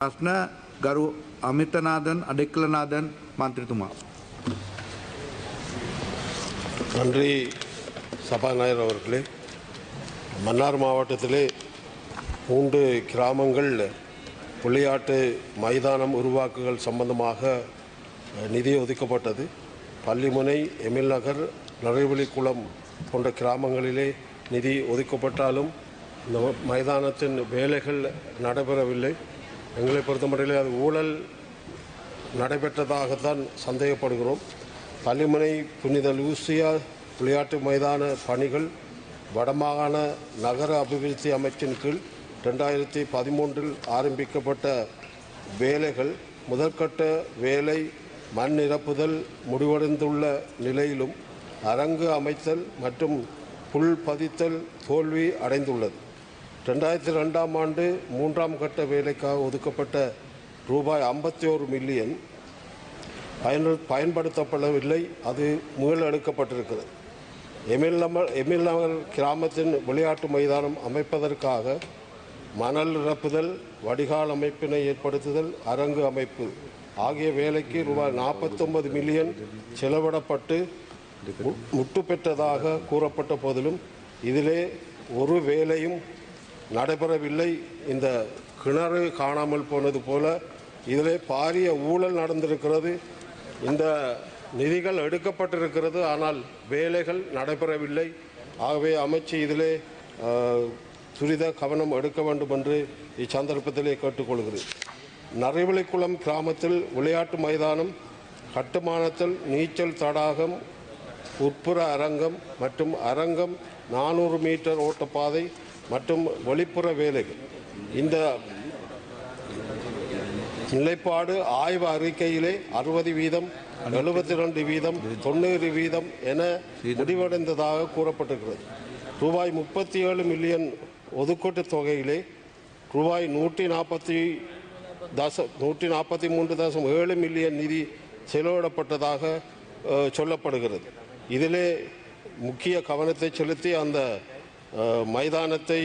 ප්‍රශ්න ගරු අමිතනාදන් අඩෙක්ලනාදන් මන්ත්‍රතුමා. நன்றி சபாநாயகர் அவர்களே மன்னார் மாவட்டத்திலே மூன்று கிராமங்கள் விளையாட்டு மைதானம் உருவாக்குகள் சம்பந்தமாக அஹ், நிதி ஒதுக்கப்பட்டது பள்ளிமுனை எமில் நகர் நரைவெளிக்குளம் போன்ற கிராமங்களிலே நிதி ஒதுக்கப்பட்டாலும் இந்த மைதானத்தின் வேலைகள் நடைபெறவில்லை எங்களை பொறுத்தமட்டிலே அது ஊழல் நடைபெற்றதாகத்தான் சந்தேகப்படுகிறோம். பள்ளிமனை புனித லூசியா விளையாட்டு மைதான பணிகள் வடமாகாண நகர அபிவிருத்தி அமைச்சின் கீழ் ரெண்டாயிரத்தி பதிமூன்றில் ஆரம்பிக்கப்பட்ட வேலைகள் முதற்கட்ட வேலை மண் நிரப்புதல் முடிவடைந்துள்ள நிலையிலும் அரங்கு அமைத்தல் மற்றும் புல் பதித்தல் தோல்வி அடைந்துள்ளது. ரெண்டாயிரத்தி ரெண்டாம் ஆண்டு மூன்றாம் கட்ட வேலைக்காக ஒதுக்கப்பட்ட ரூபாய் ஐம்பத்தி ஒரு மில்லியன் பயன பயன்படுத்தப்படவில்லை. அது மீளெடுக்கப்பட்டிருக்கிறது எமில்லமர் எமில்லமர் கிராமத்தின் விளையாட்டு மைதானம் அமைப்பதற்காக மணல் நிரப்புதல் வடிகால் அமைப்பினை ஏற்படுத்துதல் அரங்கு அமைப்பு ஆகிய வேலைக்கு ரூபாய் நாற்பத்தொன்பது மில்லியன் செலவிடப்பட்டு முட்டு பெற்றதாக கூறப்பட்ட போதிலும் இதிலே ஒரு வேலையும் நடைபெறவில்லை. இந்த கிணறு காணாமல் போனது போல இதிலே பாரிய ஊழல் நடந்திருக்கிறது. இந்த நிதிகள் எடுக்கப்பட்டிருக்கிறது ஆனால் வேலைகள் நடைபெறவில்லை. ஆகவே அமைச்சு இதிலே துரித கவனம் எடுக்க வேண்டும் என்று இச்சந்தர்ப்பத்திலே கேட்டுக்கொள்கிறேன். நரைவிளைக்குளம் கிராமத்தில் விளையாட்டு மைதானம் கட்டுமானத்தில் நீச்சல் தடாகம் உட்புற அரங்கம் மற்றும் அரங்கம் நானூறு மீட்டர் ஓட்டப்பாதை மற்றும் வெளிப்புற வேலைகள். இந்த நிலைப்பாடு ஆய்வு அறிக்கையிலே அறுபது வீதம் எழுபத்தி ரெண்டு வீதம் தொண்ணூறு வீதம் என முடிவடைந்ததாக கூறப்பட்டிருக்கிறது. ரூபாய் முப்பத்தி ஏழு மில்லியன் ஒதுக்கீட்டு தொகையிலே ரூபாய் நூற்றி நாற்பத்தி தச நூற்றி நாற்பத்தி மூன்று தசம் ஏழு மில்லியன் நிதி செலவிடப்பட்டதாக சொல்லப்படுகிறது. இதிலே முக்கிய கவனத்தை செலுத்தி அந்த மைதானத்தை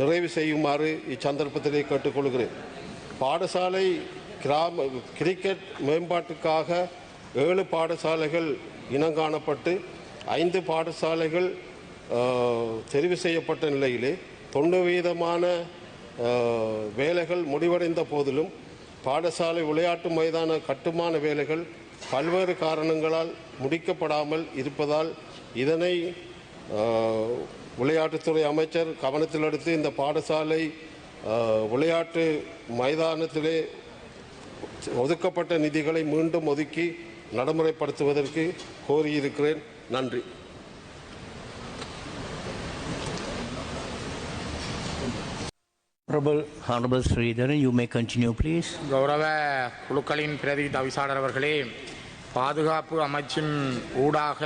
நிறைவு செய்யுமாறு இச்சந்தர்ப்பத்திலே கேட்டுக்கொள்கிறேன். பாடசாலை கிராம கிரிக்கெட் மேம்பாட்டுக்காக ஏழு பாடசாலைகள் இனங்காணப்பட்டு ஐந்து பாடசாலைகள் தெரிவு செய்யப்பட்ட நிலையிலே தொண்ணூறு வீதமான வேலைகள் முடிவடைந்த போதிலும் பாடசாலை விளையாட்டு மைதான கட்டுமான வேலைகள் பல்வேறு காரணங்களால் முடிக்கப்படாமல் இருப்பதால் இதனை விளையாட்டுத்துறை அமைச்சர் கவனத்தில் எடுத்து இந்த பாடசாலை விளையாட்டு மைதானத்திலே ஒதுக்கப்பட்ட நிதிகளை மீண்டும் ஒதுக்கி நடைமுறைப்படுத்துவதற்கு கோரியிருக்கிறேன் நன்றி Honorable, Honorable Sridharan, you may continue, please. கௌரவ குழுக்களின் பிரதி தவிசாளர் அவர்களே பாதுகாப்பு அமைச்சின் ஊடாக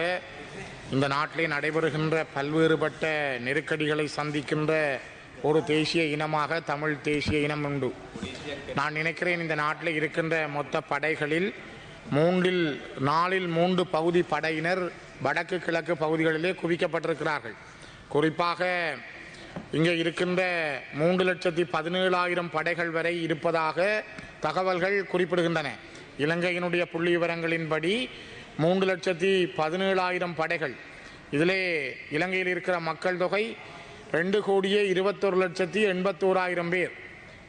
இந்த நாட்டிலே நடைபெறுகின்ற பல்வேறுபட்ட நெருக்கடிகளை சந்திக்கின்ற ஒரு தேசிய இனமாக தமிழ் தேசிய இனம் உண்டு. நான் நினைக்கிறேன் இந்த நாட்டில் இருக்கின்ற மொத்த படைகளில் மூன்றில் நாலில் மூன்று பகுதி படையினர் வடக்கு கிழக்கு பகுதிகளிலே குவிக்கப்பட்டிருக்கிறார்கள். குறிப்பாக இங்கே இருக்கின்ற மூன்று லட்சத்தி பதினேழாயிரம் படைகள் வரை இருப்பதாக தகவல்கள் குறிப்பிடுகின்றன. இலங்கையினுடைய புள்ளி விவரங்களின்படி மூன்று லட்சத்தி பதினேழாயிரம் படைகள். இதிலே இலங்கையில் இருக்கிற மக்கள் தொகை ரெண்டு கோடியே இருபத்தொரு லட்சத்தி எண்பத்தோராயிரம் பேர்.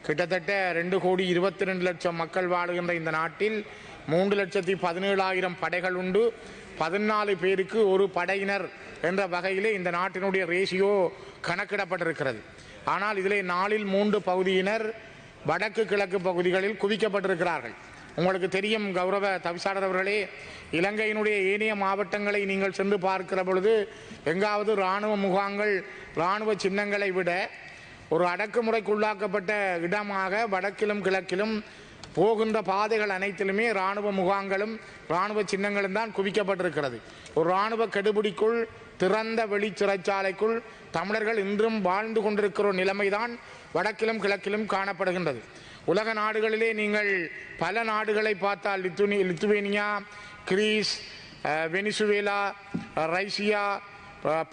கிட்டத்தட்ட ரெண்டு கோடி இருபத்தி ரெண்டு லட்சம் மக்கள் வாழுகின்ற இந்த நாட்டில் மூன்று லட்சத்தி பதினேழாயிரம் படைகள் உண்டு. பதினாலு பேருக்கு ஒரு படையினர் என்ற வகையிலே இந்த நாட்டினுடைய ரேஷியோ கணக்கிடப்பட்டிருக்கிறது. ஆனால் இதிலே நாலில் மூன்று பகுதியினர் வடக்கு கிழக்கு பகுதிகளில் குவிக்கப்பட்டிருக்கிறார்கள். உங்களுக்கு தெரியும் கௌரவ தவிசாளர் அவர்களே இலங்கையினுடைய ஏனைய மாவட்டங்களை நீங்கள் சென்று பார்க்கிற பொழுது எங்காவது இராணுவ முகாங்கள் இராணுவ சின்னங்களை விட ஒரு அடக்குமுறைக்குள்ளாக்கப்பட்ட இடமாக வடக்கிலும் கிழக்கிலும் போகின்ற பாதைகள் அனைத்திலுமே இராணுவ முகாங்களும் இராணுவ சின்னங்களும் தான் குவிக்கப்பட்டிருக்கிறது. ஒரு இராணுவ கெடுபிடிக்குள் திறந்த வெளி சிறைச்சாலைக்குள் தமிழர்கள் இன்றும் வாழ்ந்து கொண்டிருக்கிற நிலைமைதான் வடக்கிலும் கிழக்கிலும் காணப்படுகின்றது. உலக நாடுகளிலே நீங்கள் பல நாடுகளை பார்த்தால் லித்துனி லித்துவேனியா கிரீஸ் வெனிசுவேலா ரைசியா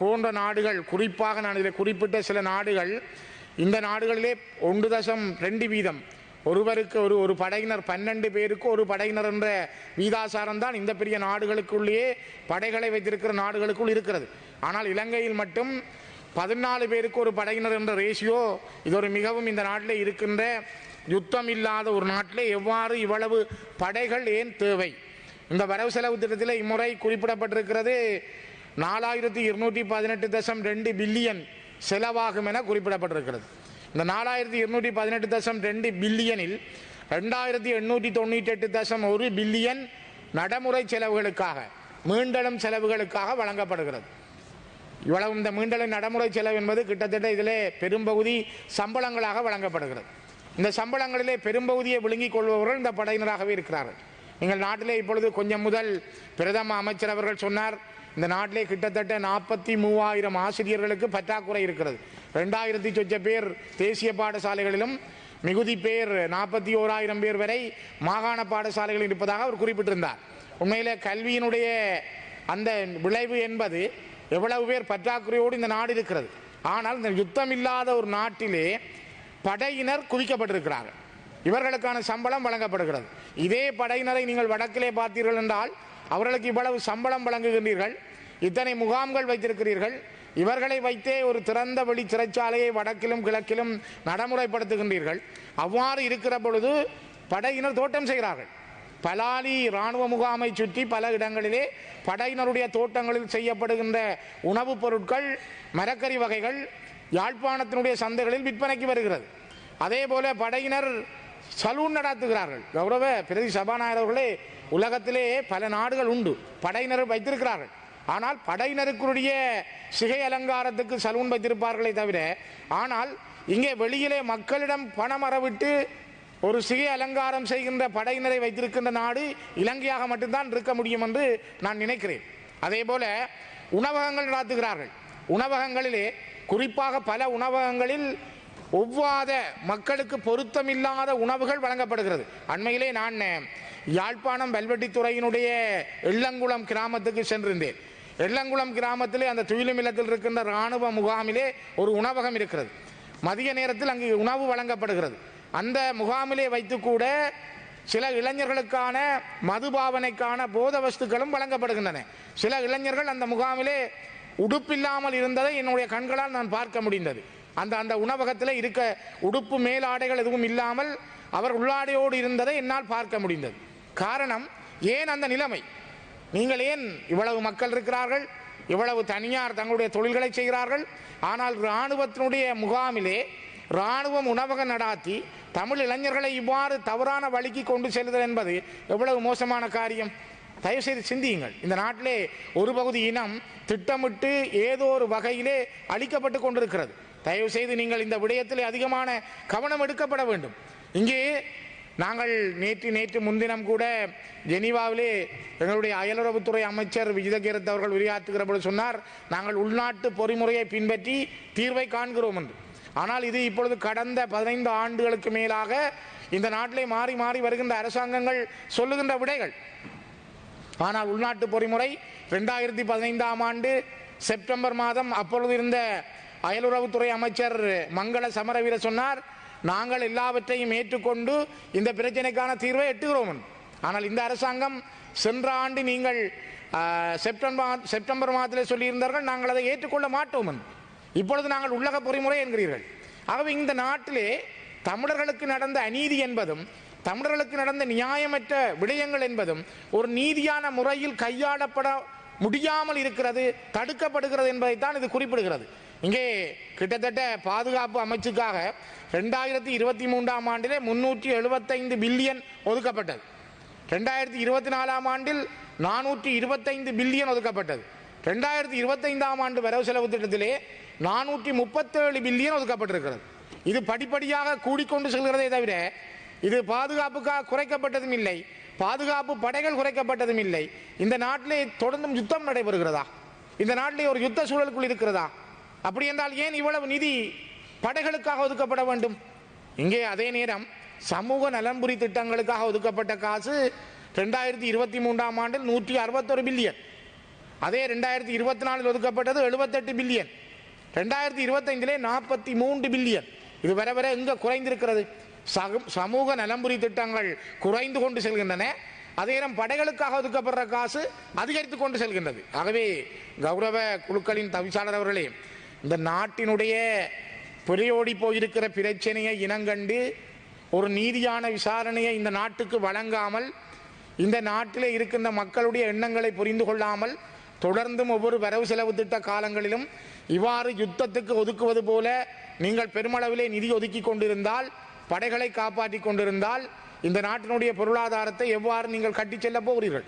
போன்ற நாடுகள் குறிப்பாக நான் இதில் குறிப்பிட்ட சில நாடுகள் இந்த நாடுகளிலே ஒன்று தசம் ரெண்டு வீதம். ஒருவருக்கு ஒரு ஒரு படையினர் பன்னெண்டு பேருக்கு ஒரு படையினர் என்ற வீதாசாரம் தான் இந்த பெரிய நாடுகளுக்குள்ளேயே படைகளை வைத்திருக்கிற நாடுகளுக்குள் இருக்கிறது. ஆனால் இலங்கையில் மட்டும் பதினாலு பேருக்கு ஒரு படையினர் என்ற ரேஷியோ இது ஒரு மிகவும் இந்த நாட்டில் இருக்கின்ற யுத்தம் இல்லாத ஒரு நாட்டில் எவ்வாறு இவ்வளவு படைகள் ஏன் தேவை? இந்த வரவு செலவு திட்டத்தில் இம்முறை குறிப்பிடப்பட்டிருக்கிறது. நாலாயிரத்தி இருநூற்றி பதினெட்டு தசம் ரெண்டு பில்லியன் செலவாகும் என குறிப்பிடப்பட்டிருக்கிறது. இந்த நாலாயிரத்தி இருநூற்றி பதினெட்டு தசம் ரெண்டு பில்லியனில் ரெண்டாயிரத்தி எண்ணூற்றி தொண்ணூற்றி எட்டு தசம் ஒரு பில்லியன் நடைமுறை செலவுகளுக்காக மீண்டலும் செலவுகளுக்காக வழங்கப்படுகிறது. இவ்வளவு இந்த மீண்டலும் நடைமுறை செலவு என்பது கிட்டத்தட்ட இதிலே பெரும்பகுதி சம்பளங்களாக வழங்கப்படுகிறது. இந்த சம்பளங்களிலே பெரும்பகுதியை விழுங்கிக் கொள்பவர்கள் இந்த படையினராகவே இருக்கிறார்கள். எங்கள் நாட்டிலே இப்பொழுது கொஞ்சம் முதல் பிரதம அமைச்சர் அவர்கள் சொன்னார் இந்த நாட்டிலே கிட்டத்தட்ட நாற்பத்தி மூவாயிரம் ஆசிரியர்களுக்கு பற்றாக்குறை இருக்கிறது. ரெண்டாயிரத்தி சொச்ச பேர் தேசிய பாடசாலைகளிலும் மிகுதி பேர் நாற்பத்தி ஓராயிரம் பேர் வரை மாகாண பாடசாலைகளில் இருப்பதாக அவர் குறிப்பிட்டிருந்தார். உண்மையிலே கல்வியினுடைய அந்த விளைவு என்பது எவ்வளவு பேர் பற்றாக்குறையோடு இந்த நாடு இருக்கிறது. ஆனால் இந்த யுத்தம் இல்லாத ஒரு நாட்டிலே படையினர் குவிக்கப்பட்டிருக்கிறார்கள். இவர்களுக்கான சம்பளம் வழங்கப்படுகிறது. இதே படையினரை நீங்கள் வடக்கிலே பார்த்தீர்கள் என்றால் அவர்களுக்கு இவ்வளவு சம்பளம் வழங்குகின்றீர்கள். இத்தனை முகாம்கள் வைத்திருக்கிறீர்கள். இவர்களை வைத்தே ஒரு திறந்த வெளி சிறைச்சாலையை வடக்கிலும் கிழக்கிலும் நடைமுறைப்படுத்துகின்றீர்கள். அவ்வாறு இருக்கிற பொழுது படையினர் தோட்டம் செய்கிறார்கள். பலாலி இராணுவ முகாமை சுற்றி பல இடங்களிலே படையினருடைய தோட்டங்களில் செய்யப்படுகின்ற உணவுப் பொருட்கள் மரக்கறி வகைகள் யாழ்ப்பாணத்தினுடைய சந்தைகளில் விற்பனைக்கு வருகிறது. அதே போல படையினர் சலூன் நடத்துகிறார்கள். கௌரவ பிரதி சபாநாயகர் அவர்களே உலகத்திலே பல நாடுகள் உண்டு. படையினர் வைத்திருக்கிறார்கள். ஆனால் படையினருக்குரிய சிகை அலங்காரத்துக்கு சலூன் வைத்திருப்பார்களே தவிர ஆனால் இங்கே வெளியிலே மக்களிடம் பணம் அறவிட்டு ஒரு சிகை அலங்காரம் செய்கின்ற படையினரை வைத்திருக்கின்ற நாடு இலங்கையாக மட்டும்தான் இருக்க முடியும் என்று நான் நினைக்கிறேன். அதே போல உணவகங்கள் நடத்துகிறார்கள். உணவகங்களிலே குறிப்பாக பல உணவகங்களில் ஒவ்வாத மக்களுக்கு பொருத்தமில்லாத உணவுகள் வழங்கப்படுகிறது. அண்மையிலே நான் யாழ்ப்பாணம் வெல்வெட்டித்துறையினுடைய எள்ளங்குளம் கிராமத்துக்கு சென்றிருந்தேன். எள்ளங்குளம் கிராமத்திலே அந்த துயிலுமில்லத்தில் இருக்கின்ற இராணுவ முகாமிலே ஒரு உணவகம் இருக்கிறது. மதிய நேரத்தில் அங்கு உணவு வழங்கப்படுகிறது. அந்த முகாமிலே வைத்து கூட சில இளைஞர்களுக்கான மதுபாவனைக்கான போத வஸ்துக்களும் வழங்கப்படுகின்றன. சில இளைஞர்கள் அந்த முகாமிலே உடுப்பில்லாமல் இருந்ததை என்னுடைய கண்களால் நான் பார்க்க முடிந்தது. அந்த அந்த உணவகத்தில் இருக்க உடுப்பு மேலாடைகள் எதுவும் இல்லாமல் அவர் உள்ளாடையோடு இருந்ததை என்னால் பார்க்க முடிந்தது. காரணம் ஏன் அந்த நிலைமை? நீங்கள் ஏன் இவ்வளவு மக்கள் இருக்கிறார்கள்? இவ்வளவு தனியார் தங்களுடைய தொழில்களை செய்கிறார்கள்? ஆனால் இராணுவத்தினுடைய முகாமிலே இராணுவம் உணவகம் நடாத்தி தமிழ் இளைஞர்களை இவ்வாறு தவறான வழிக்கு கொண்டு செல்லுதல் என்பது எவ்வளவு மோசமான காரியம்? தயவுசெய்து சிந்தியுங்கள். இந்த நாட்டிலே ஒரு பகுதி இனம் திட்டமிட்டு ஏதோ ஒரு வகையிலே அழிக்கப்பட்டு கொண்டிருக்கிறது. தயவு செய்து நீங்கள் இந்த விடயத்தில் அதிகமான கவனம் எடுக்கப்பட வேண்டும். இங்கே நாங்கள் நேற்று நேற்று முன்தினம் கூட ஜெனீவாவிலே எங்களுடைய அயலுறவுத்துறை அமைச்சர் விஜயகீரத் அவர்கள் உரையாற்றுகிற பொழுது சொன்னார் நாங்கள் உள்நாட்டு பொறிமுறையை பின்பற்றி தீர்வை காண்கிறோம் என்று. ஆனால் இது இப்பொழுது கடந்த பதினைந்து ஆண்டுகளுக்கு மேலாக இந்த நாட்டிலே மாறி மாறி வருகின்ற அரசாங்கங்கள் சொல்லுகின்ற விடைகள். ஆனால் உள்நாட்டு பொறிமுறை ரெண்டாயிரத்தி பதினைந்தாம் ஆண்டு செப்டம்பர் மாதம் அப்பொழுது இருந்த அயலுறவுத்துறை அமைச்சர் மங்கள சமரவீர சொன்னார் நாங்கள் எல்லாவற்றையும் ஏற்றுக்கொண்டு இந்த பிரச்சனைக்கான தீர்வை எட்டுகிறோம். ஆனால் இந்த அரசாங்கம் சென்ற ஆண்டு நீங்கள் செப்டம்பர் செப்டம்பர் மாதத்தில் சொல்லியிருந்தார்கள் நாங்கள் அதை ஏற்றுக்கொள்ள மாட்டோம். இப்பொழுது நாங்கள் உள்ளக பொறிமுறை என்கிறீர்கள். ஆகவே இந்த நாட்டிலே தமிழர்களுக்கு நடந்த அநீதி என்பதும் தமிழர்களுக்கு நடந்த நியாயமற்ற விடயங்கள் என்பதும் ஒரு நீதியான முறையில் கையாளப்பட முடியாமல் இருக்கிறது தடுக்கப்படுகிறது என்பதைத்தான் இது குறிப்பிடுகிறது. இங்கே கிட்டத்தட்ட பாதுகாப்பு அமைச்சுக்காக ரெண்டாயிரத்தி இருபத்தி மூன்றாம் ஆண்டிலே முன்னூற்றி எழுபத்தைந்து பில்லியன் ஒதுக்கப்பட்டது. ரெண்டாயிரத்தி இருபத்தி நாலாம் ஆண்டில் நானூற்றி இருபத்தைந்து பில்லியன் ஒதுக்கப்பட்டது. ரெண்டாயிரத்தி இருபத்தைந்தாம் ஆண்டு வரவு செலவு திட்டத்திலே நானூற்றி முப்பத்தேழு பில்லியன் ஒதுக்கப்பட்டிருக்கிறது. இது படிப்படியாக கூடிக்கொண்டு செல்கிறதே தவிர இது பாதுகாப்புக்காக குறைக்கப்பட்டதும் இல்லை. பாதுகாப்பு படைகள் குறைக்கப்பட்டதும் இல்லை. இந்த நாட்டிலே தொடர்ந்தும் யுத்தம் நடைபெறுகிறதா? இந்த நாட்டிலே ஒரு யுத்த சூழலுக்குள் இருக்கிறதா? அப்படி என்றால் ஏன் இவ்வளவு நிதி படைகளுக்காக ஒதுக்கப்பட வேண்டும்? இங்கே அதே நேரம் சமூக நலன்புரி திட்டங்களுக்காக ஒதுக்கப்பட்ட காசு ரெண்டாயிரத்தி இருபத்தி மூன்றாம் ஆண்டில் நூற்றி அறுபத்தொரு பில்லியன். அதே ரெண்டாயிரத்தி இருபத்தி நாலில் ஒதுக்கப்பட்டது எழுபத்தெட்டு பில்லியன். ரெண்டாயிரத்தி இருபத்தைந்திலே நாற்பத்தி மூன்று பில்லியன். இது வர வர எங்கே குறைந்திருக்கிறது? சமூக நலம்புரி திட்டங்கள் குறைந்து கொண்டு செல்கின்றன. அதே நேரம் படைகளுக்காக ஒதுக்கப்படுற காசு அதிகரித்து கொண்டு செல்கின்றது. ஆகவே கௌரவ குழுக்களின் தவிசாளர் அவர்களே இந்த நாட்டினுடைய புரியோடி போயிருக்கிற பிரச்சனையை இனங்கண்டு ஒரு நீதியான விசாரணையை இந்த நாட்டுக்கு வழங்காமல் இந்த நாட்டிலே இருக்கின்ற மக்களுடைய எண்ணங்களை புரிந்து கொள்ளாமல் தொடர்ந்தும் ஒவ்வொரு வரவு செலவு திட்ட காலங்களிலும் இவ்வாறு யுத்தத்துக்கு ஒதுக்குவது போல நீங்கள் பெருமளவிலே நிதி ஒதுக்கி கொண்டிருந்தால் படைகளை காப்பாற்றி கொண்டிருந்தால் இந்த நாட்டினுடைய பொருளாதாரத்தை எவ்வாறு நீங்கள் கட்டிச் செல்ல போகிறீர்கள்?